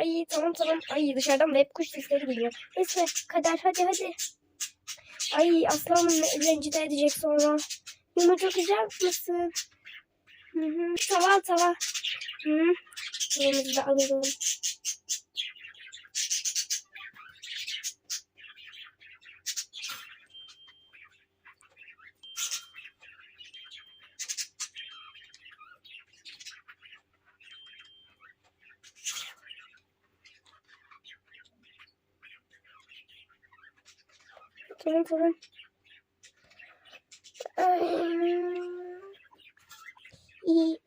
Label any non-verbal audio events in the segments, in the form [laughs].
Ay tamam tamam. Ay dışarıdan da hep kuş sesleri geliyor. Neyse kader hadi hadi. Ay aslanım rencide edecek sonra. Yumurta sıcak mısın? Hı hı. Tava tava. Hı. Yemeğimizi de alalım. Tamam. Ay. İyi.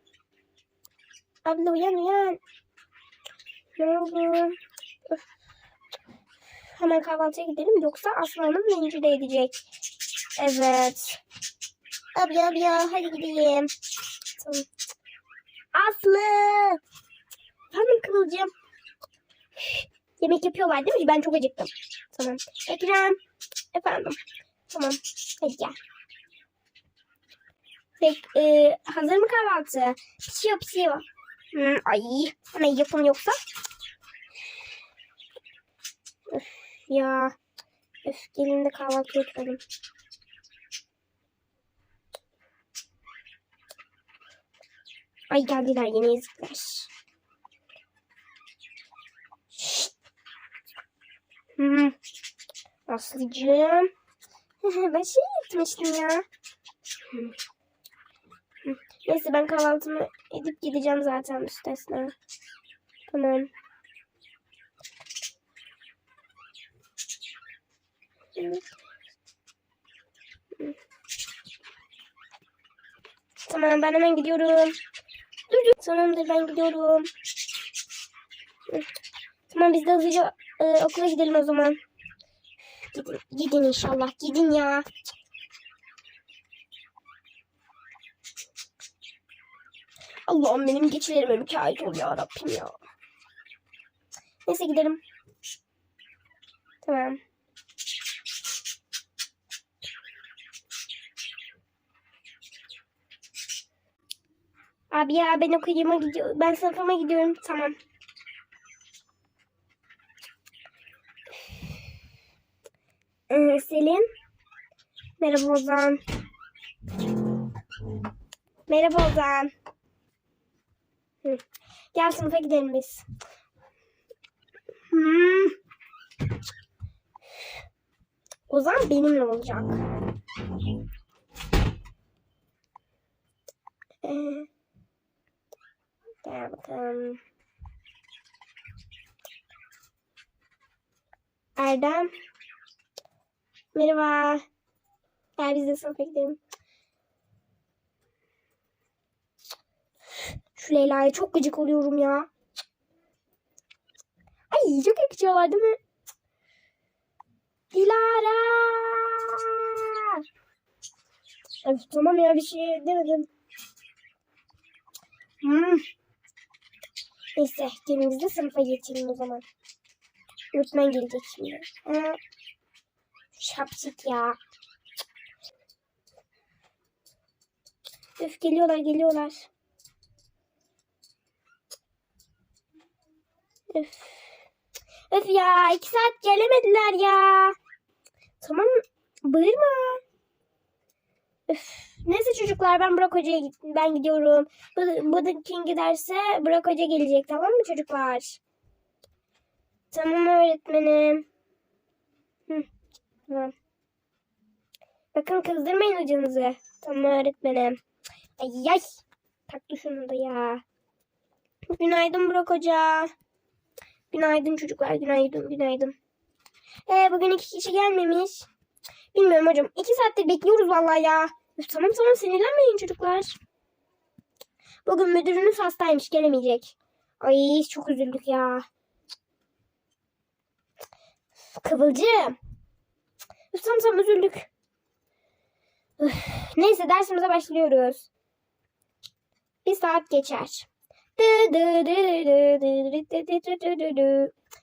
Abla uyan uyan. Öf. Hemen kahvaltıya gidelim yoksa aslanım rencide edecek. Evet. Abla abla hadi gidelim. Tamam. Aslı. Efendim Kıvılcım. Yemek yapıyorlar değil mi? Ben çok acıktım. Tamam. Ekrem. Efendim. Tamam. Hadi gel. Pek, e, hazır mı kahvaltı? Pişiyor pişiyor. Hmm, ay hemen yapın yoksa. Öf, ya. Öf, gelin de kahvaltı yapalım. Ay geldiler yine ezikler. Şşt. Hmm. Aslıcığım. [laughs] ben şey yapmıştım ya. Neyse ben kahvaltımı edip gideceğim zaten müstesna. Tamam. Tamam ben hemen gidiyorum. Dur dur. Tamamdır ben gidiyorum. Tamam biz de hızlıca e, okula gidelim o zaman. Gidin, inşallah. Gidin ya. Allah'ım benim geçilerime mükayet ol ya Rabbim ya. Neyse gidelim. Tamam. Abi ya ben okuyuma gidiyorum. Ben sınıfıma gidiyorum. Tamam. Ee, Selim. Merhaba Ozan. Merhaba Ozan. Hı. Gel sınıfa gidelim biz. Hmm. Ozan benimle olacak. Ee, gel bakalım. Erdem. Merhaba. Gel biz de sınıfa gidelim. Şu Leyla'ya çok gıcık oluyorum ya. Ay çok yakışıyorlar değil mi? Dilara. Öf, tamam ya bir şey demedim. Hmm. Neyse gelin biz de sınıfa geçelim o zaman. Öğretmen gelecek şimdi. Ha. Şapşik ya. Öf geliyorlar geliyorlar. Öf. Öf ya iki saat gelemediler ya. Tamam bağırma. Öf. Neyse çocuklar ben Burak Hoca'ya. Ben gidiyorum. Bıdık kim giderse Burak Hoca gelecek tamam mı çocuklar? Tamam öğretmenim. Hı, tamam. Bakın kızdırmayın hocanızı. Tamam öğretmenim. Ay ay. Taktı şunu da ya. Günaydın Burak Hoca. Günaydın çocuklar. Günaydın. Günaydın. Ee, bugün iki kişi gelmemiş. Bilmiyorum hocam. İki saattir bekliyoruz vallahi ya. Üf, tamam tamam sinirlenmeyin çocuklar. Bugün müdürünüz hastaymış gelemeyecek. Ay çok üzüldük ya. Kıvılcım. Üf, tamam tamam üzüldük. Neyse dersimize başlıyoruz. Bir saat geçer.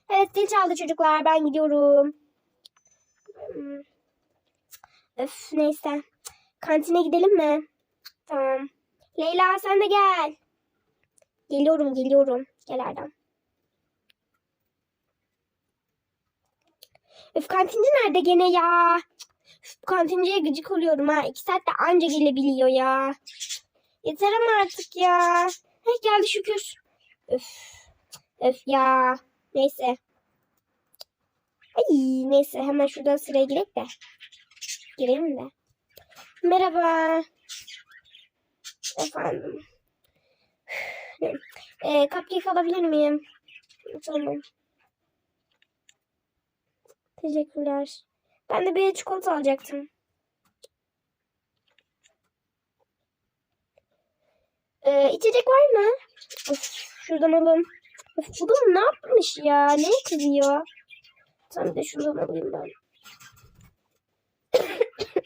Evet zil çaldı çocuklar ben gidiyorum. Öf neyse. Kantine gidelim mi? Tamam. Leyla sen de gel. Geliyorum geliyorum. Gel Erdem. Öf kantinci nerede gene ya? Üf, kantinciye gıcık oluyorum ha. İki saatte anca gelebiliyor ya. Yeter ama artık ya. Heh, geldi şükür. Öf. Öf ya. Neyse. Ay neyse hemen şuradan sıraya girek de. Girelim de. Merhaba. Efendim. Ee, cupcake alabilir miyim? Tamam. Teşekkürler. Ben de bir çikolata alacaktım. Ee, içecek var mı? Of, şuradan alın. Of, bu da ne yapmış ya? Ne kızıyor? Sen de şuradan alayım ben. [coughs]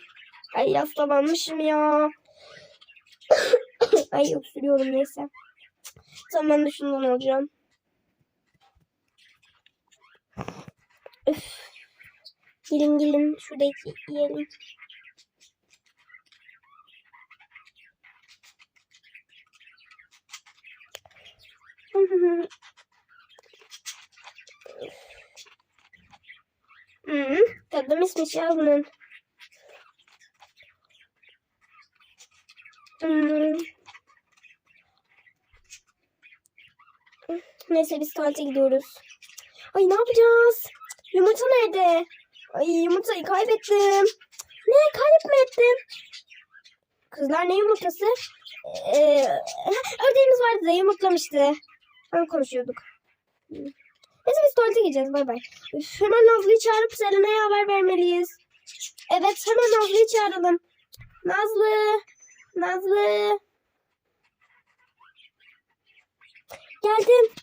Ay hastalanmışım ya. [coughs] Ay öksürüyorum neyse. Tamam ben de şundan alacağım. Üf. Gelin gelin şurada iki yiyelim. [laughs] Hmm, tadı mismiş ya bunun. Hmm. Neyse biz tuvalete gidiyoruz. Ay ne yapacağız? Yumurta nerede? Ay yumurtayı kaybettim. Ne kaybetme ettim. Kızlar ne yumurtası? Ee, ördeğimiz vardı da yumurtlamıştı. Onu konuşuyorduk. Neyse biz tuvalete gideceğiz. Bay bay. Hemen Nazlı'yı çağırıp Selena'ya haber vermeliyiz. Evet hemen Nazlı'yı çağıralım. Nazlı. Nazlı. Geldim.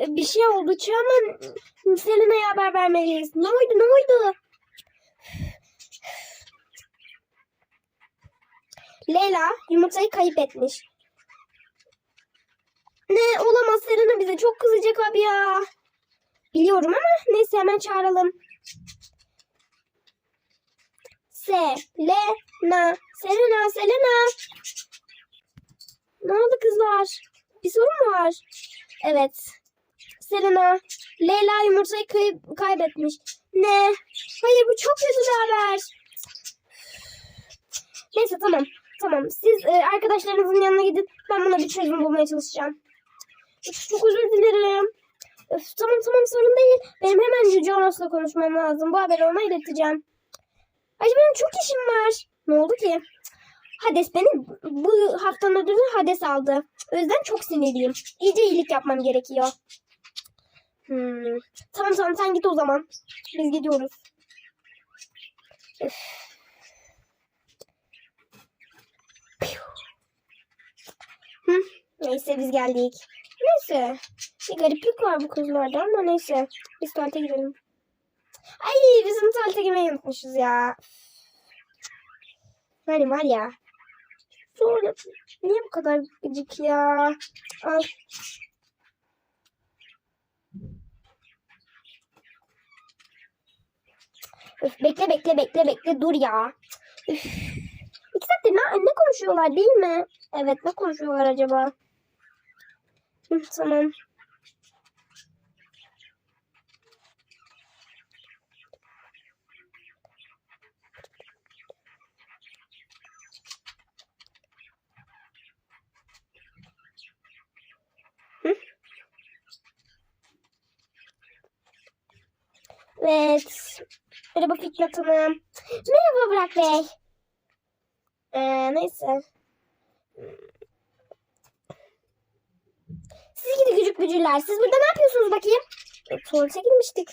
Ee, Bir şey oldu. Hemen Selena'ya haber vermeliyiz. Ne oldu? Ne oldu? Leyla yumurtayı kayıp etmiş. Ne olamaz Selena bize çok kızacak abi ya. Biliyorum ama neyse hemen çağıralım. Selena, Selena, Selena. Ne oldu kızlar? Bir sorun mu var? Evet. Selena, Leyla yumurtayı kayıp, kaybetmiş. Ne? Hayır bu çok kötü bir haber. Neyse tamam. Tamam. Siz e, arkadaşlarınızın yanına gidin. Ben buna bir çözüm bulmaya çalışacağım. Üf, çok özür dilerim. Öf, tamam tamam sorun değil. Benim hemen Yüce Onos'la konuşmam lazım. Bu haberi ona ileteceğim. Ay benim çok işim var. Ne oldu ki? Hades beni bu haftanın ödülünü Hades aldı. O yüzden çok sinirliyim. İyice iyilik yapmam gerekiyor. Hmm. Tamam tamam sen git o zaman. Biz gidiyoruz. Üf. Hı, neyse biz geldik. Neyse. Bir gariplik var bu kızlarda ama neyse. Biz tuvalete girelim. Ay bizim tuvalete girmeyi unutmuşuz ya. Hani var ya. Sonra niye bu kadar gıcık ya? Al. Öf, bekle bekle bekle bekle dur ya. Üf. İki saattir ne, ne konuşuyorlar değil mi? Evet ne konuşuyorlar acaba? Tamam. Evet. Merhaba Fikret Hanım. Merhaba Burak Bey. Ee, neyse. Siz gidi gücük gücüler. Siz burada ne yapıyorsunuz bakayım? E, tuvalete girmiştik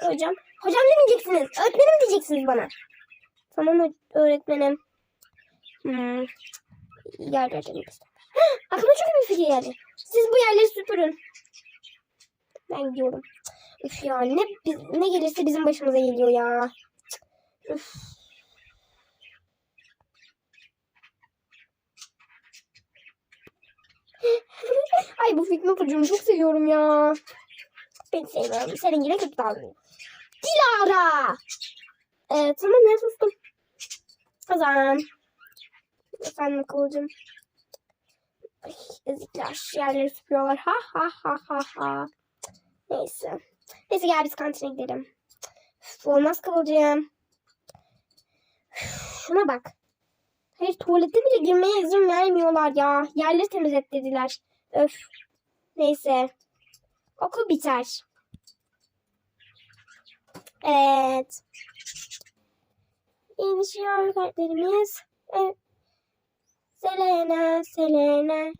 hocam. Hocam demeyeceksiniz. Öğretmenim diyeceksiniz bana. Tamam öğretmenim. Hmm. Yer öğretmenim. [gasps] Aklıma çok bir fikir geldi. Siz bu yerleri süpürün. Ben gidiyorum. Üf ya ne, ne gelirse bizim başımıza geliyor ya. Üf. Ay bu Fitnat hocamı çok seviyorum ya. Ben sevmiyorum. Senin yine kötü davranıyor. Dilara! Ee, tamam ben sustum. Kazan. Efendim Kıvılcım. Ay, ezikler yerleri süpürüyorlar. Ha ha ha ha ha. Neyse. Neyse gel biz kantine gidelim. Olmaz Kıvılcım. Üf, Şuna bak. Hayır tuvalete bile girmeye izin vermiyorlar ya. Yerleri temizlet dediler. Öf. Neyse. Okul biter. Evet. İnişiyor kalplerimiz. Evet. Selena, Selena.